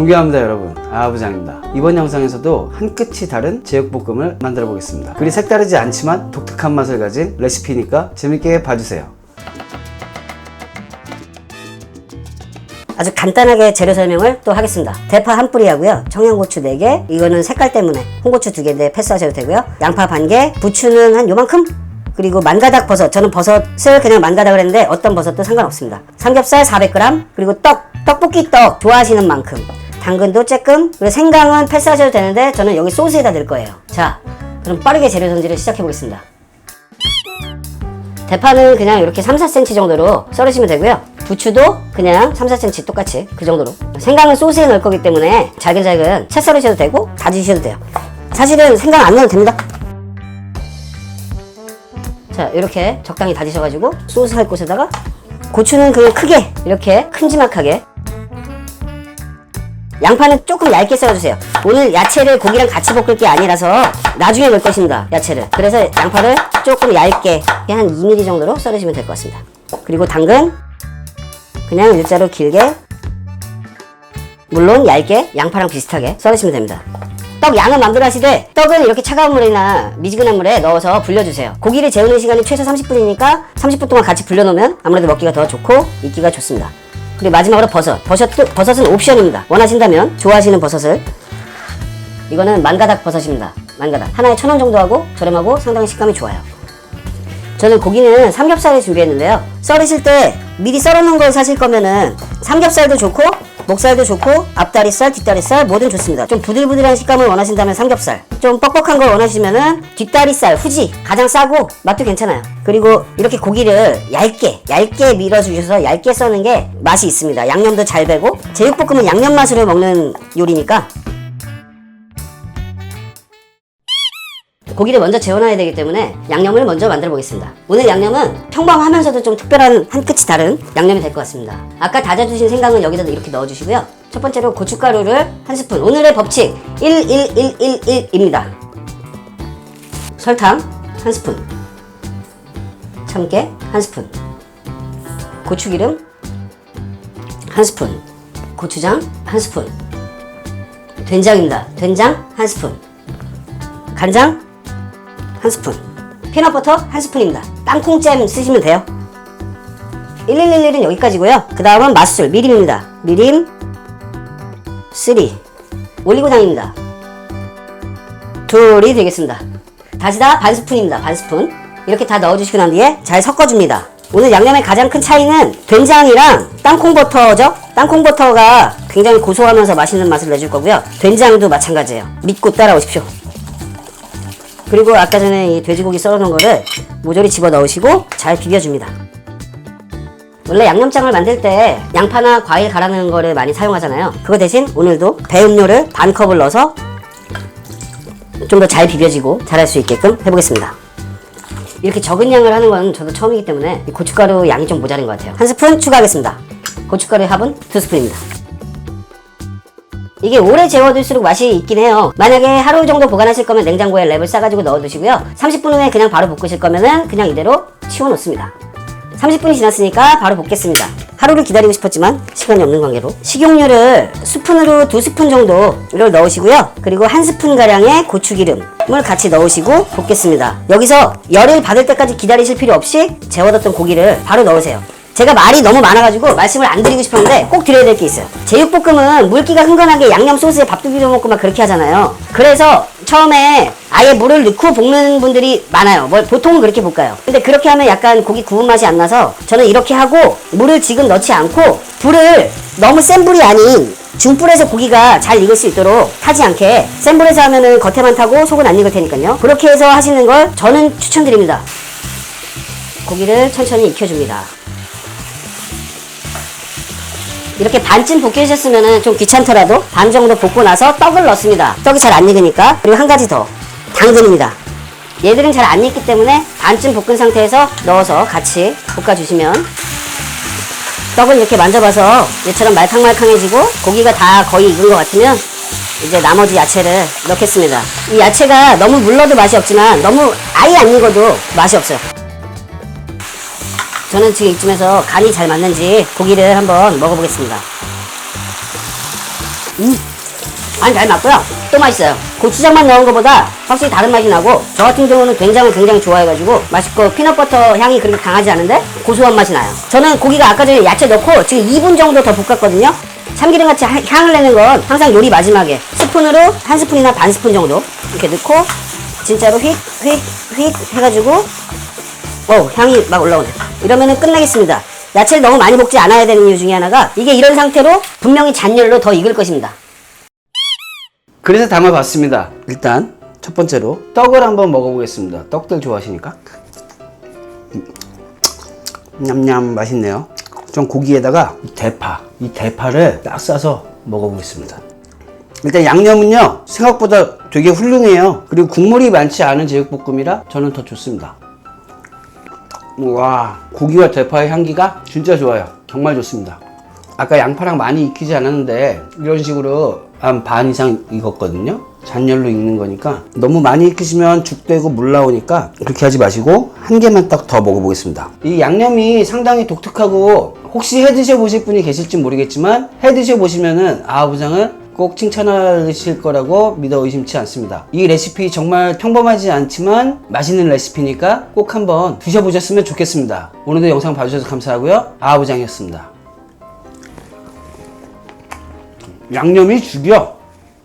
존경합니다 여러분 아부장입니다 이번 영상에서도 한 끝이 다른 제육볶음을 만들어 보겠습니다 그리 색다르지 않지만 독특한 맛을 가진 레시피니까 재밌게 봐주세요 아주 간단하게 재료 설명을 또 하겠습니다. 대파 한 뿌리 하고요. 청양고추 4개. 이거는 색깔 때문에 홍고추 2개인데 패스하셔도 되고요. 양파 반 개. 부추는 한 요만큼. 그리고 만가닥 버섯. 저는 버섯을 그냥 만가닥을 했는데 어떤 버섯도 상관없습니다. 삼겹살 400g. 그리고 떡. 떡볶이 떡. 좋아하시는 만큼. 당근도 쬐끔. 그리고 생강은 패스하셔도 되는데 저는 여기 소스에다 넣을 거예요. 자, 그럼 빠르게 재료 손질을 시작해 보겠습니다. 대파는 그냥 이렇게 3, 4cm 정도로 썰으시면 되고요. 부추도 그냥 3, 4cm 똑같이 그 정도로. 생강은 소스에 넣을 거기 때문에 잘근잘근 채 썰으셔도 되고 다지셔도 돼요. 사실은 생강 안 넣어도 됩니다. 자, 이렇게 적당히 다지셔가지고 소스 할 곳에다가 고추는 그냥 크게 이렇게 큼지막하게 양파는 조금 얇게 썰어주세요. 오늘 야채를 고기랑 같이 볶을 게 아니라서 나중에 넣을 것입니다. 야채를. 그래서 양파를 조금 얇게 한 2mm 정도로 썰으시면 될 것 같습니다. 그리고 당근 그냥 일자로 길게 물론 얇게 양파랑 비슷하게 썰으시면 됩니다. 떡 양은 맘대로 하시되 떡은 이렇게 차가운 물이나 미지근한 물에 넣어서 불려주세요. 고기를 재우는 시간이 최소 30분이니까 30분 동안 같이 불려놓으면 아무래도 먹기가 더 좋고 익기가 좋습니다. 그리고 마지막으로 버섯. 버섯도, 버섯은 옵션입니다. 원하신다면 좋아하시는 버섯을 이거는 만가닥 버섯입니다. 만가닥. 하나에 천 원 정도 하고 저렴하고 상당히 식감이 좋아요. 저는 고기는 삼겹살을 준비했는데요. 썰으실 때 미리 썰어놓은 걸 사실 거면은 삼겹살도 좋고 목살도 좋고 앞다리살, 뒷다리살 뭐든 좋습니다. 좀 부들부들한 식감을 원하신다면 삼겹살, 좀 뻑뻑한 걸 원하시면은 뒷다리살, 후지 가장 싸고 맛도 괜찮아요. 그리고 이렇게 고기를 얇게 얇게 밀어주셔서 얇게 써는 게 맛이 있습니다. 양념도 잘 배고 제육볶음은 양념 맛으로 먹는 요리니까 고기를 먼저 재워놔야 되기 때문에 양념을 먼저 만들어 보겠습니다. 오늘 양념은 평범하면서도 좀 특별한 한 끗이 다른 양념이 될 것 같습니다. 아까 다져주신 생강은 여기다 이렇게 넣어주시고요. 첫 번째로 고춧가루를 한 스푼. 오늘의 법칙 11111입니다. 설탕 한 스푼. 참깨 한 스푼. 고추기름 한 스푼. 고추장 한 스푼. 된장입니다. 된장 한 스푼. 간장 한 스푼. 피넛버터 한 스푼입니다. 땅콩잼 쓰시면 돼요. 1111은 여기까지고요. 그 다음은 맛술 미림입니다. 미림 3 올리고당입니다. 둘이 되겠습니다. 다시다 반 스푼입니다. 반 스푼. 이렇게 다 넣어주시고 난 뒤에 잘 섞어줍니다. 오늘 양념의 가장 큰 차이는 된장이랑 땅콩버터죠? 땅콩버터가 굉장히 고소하면서 맛있는 맛을 내줄 거고요. 된장도 마찬가지예요. 믿고 따라오십시오 그리고 아까 전에 이 돼지고기 썰어놓은 거를 모조리 집어 넣으시고 잘 비벼줍니다. 원래 양념장을 만들 때 양파나 과일 갈아 넣은 거를 많이 사용하잖아요. 그거 대신 오늘도 배 음료를 반 컵을 넣어서 좀 더 잘 비벼지고 잘할 수 있게끔 해보겠습니다. 이렇게 적은 양을 하는 건 저도 처음이기 때문에 이 고춧가루 양이 좀 모자른 것 같아요. 한 스푼 추가하겠습니다. 고춧가루의 합은 두 스푼입니다. 이게 오래 재워둘수록 맛이 있긴 해요. 만약에 하루 정도 보관하실 거면 냉장고에 랩을 싸가지고 넣어두시고요. 30분 후에 그냥 바로 볶으실 거면은 그냥 이대로 치워놓습니다. 30분이 지났으니까 바로 볶겠습니다. 하루를 기다리고 싶었지만 시간이 없는 관계로 식용유를 스푼으로 두 스푼 정도를 넣으시고요. 그리고 한 스푼 가량의 고추기름을 같이 넣으시고 볶겠습니다. 여기서 열을 받을 때까지 기다리실 필요 없이 재워뒀던 고기를 바로 넣으세요. 제가 말이 너무 많아가지고 말씀을 안 드리고 싶었는데 꼭 드려야 될 게 있어요. 제육볶음은 물기가 흥건하게 양념 소스에 밥도 비벼 먹고 막 그렇게 하잖아요. 그래서 처음에 아예 물을 넣고 볶는 분들이 많아요. 뭐 보통은 그렇게 볶아요. 근데 그렇게 하면 약간 고기 구운 맛이 안 나서 저는 이렇게 하고 물을 지금 넣지 않고 불을 너무 센 불이 아닌 중불에서 고기가 잘 익을 수 있도록 타지 않게 센 불에서 하면은 겉에만 타고 속은 안 익을 테니까요. 그렇게 해서 하시는 걸 저는 추천드립니다. 고기를 천천히 익혀줍니다. 이렇게 반쯤 볶여주셨으면 좀 귀찮더라도 반 정도 볶고 나서 떡을 넣습니다. 떡이 잘 안 익으니까. 그리고 한 가지 더. 당근입니다. 얘들은 잘 안 익기 때문에 반쯤 볶은 상태에서 넣어서 같이 볶아주시면 떡을 이렇게 만져봐서 얘처럼 말캉말캉해지고 고기가 다 거의 익은 것 같으면 이제 나머지 야채를 넣겠습니다. 이 야채가 너무 물러도 맛이 없지만 너무 아예 안 익어도 맛이 없어요. 저는 지금 이쯤에서 간이 잘 맞는지 고기를 한번 먹어보겠습니다. 아니 잘 맞고요. 또 맛있어요. 고추장만 넣은 것보다 확실히 다른 맛이 나고 저 같은 경우는 된장을 굉장히 좋아해가지고 맛있고 피넛버터 향이 그렇게 강하지 않은데 고소한 맛이 나요. 저는 고기가 아까 전에 야채 넣고 지금 2분 정도 더 볶았거든요. 참기름 같이 하- 향을 내는 건 항상 요리 마지막에 스푼으로 한 스푼이나 반 스푼 정도 이렇게 넣고 진짜로 휙휙휙 해가지고 어 향이 막 올라오네. 이러면은 끝나겠습니다. 야채를 너무 많이 볶지 않아야 되는 이유 중에 하나가 이게 이런 상태로 분명히 잔열로 더 익을 것입니다. 그래서 담아봤습니다. 일단 첫 번째로 떡을 한번 먹어보겠습니다. 떡들 좋아하시니까. 음. 냠냠 맛있네요. 좀 고기에다가 이 대파, 이 대파를 딱 싸서 먹어보겠습니다. 일단 양념은요 생각보다 되게 훌륭해요. 그리고 국물이 많지 않은 제육볶음이라 저는 더 좋습니다. 와 고기와 대파의 향기가 진짜 좋아요. 정말 좋습니다. 아까 양파랑 많이 익히지 않았는데 이런 식으로 한 반 이상 익었거든요. 잔열로 익는 거니까 너무 많이 익히시면 죽되고 물 나오니까 그렇게 하지 마시고 한 개만 딱 더 먹어보겠습니다. 이 양념이 상당히 독특하고 혹시 해 드셔 보실 분이 계실지 모르겠지만 해 드셔 보시면은 아 부장을 꼭 칭찬하실 거라고 믿어 의심치 않습니다. 이 레시피 정말 평범하지 않지만 맛있는 레시피니까 꼭 한번 드셔보셨으면 좋겠습니다. 오늘도 영상 봐주셔서 감사하고요. 아부장이었습니다. 양념이 죽여.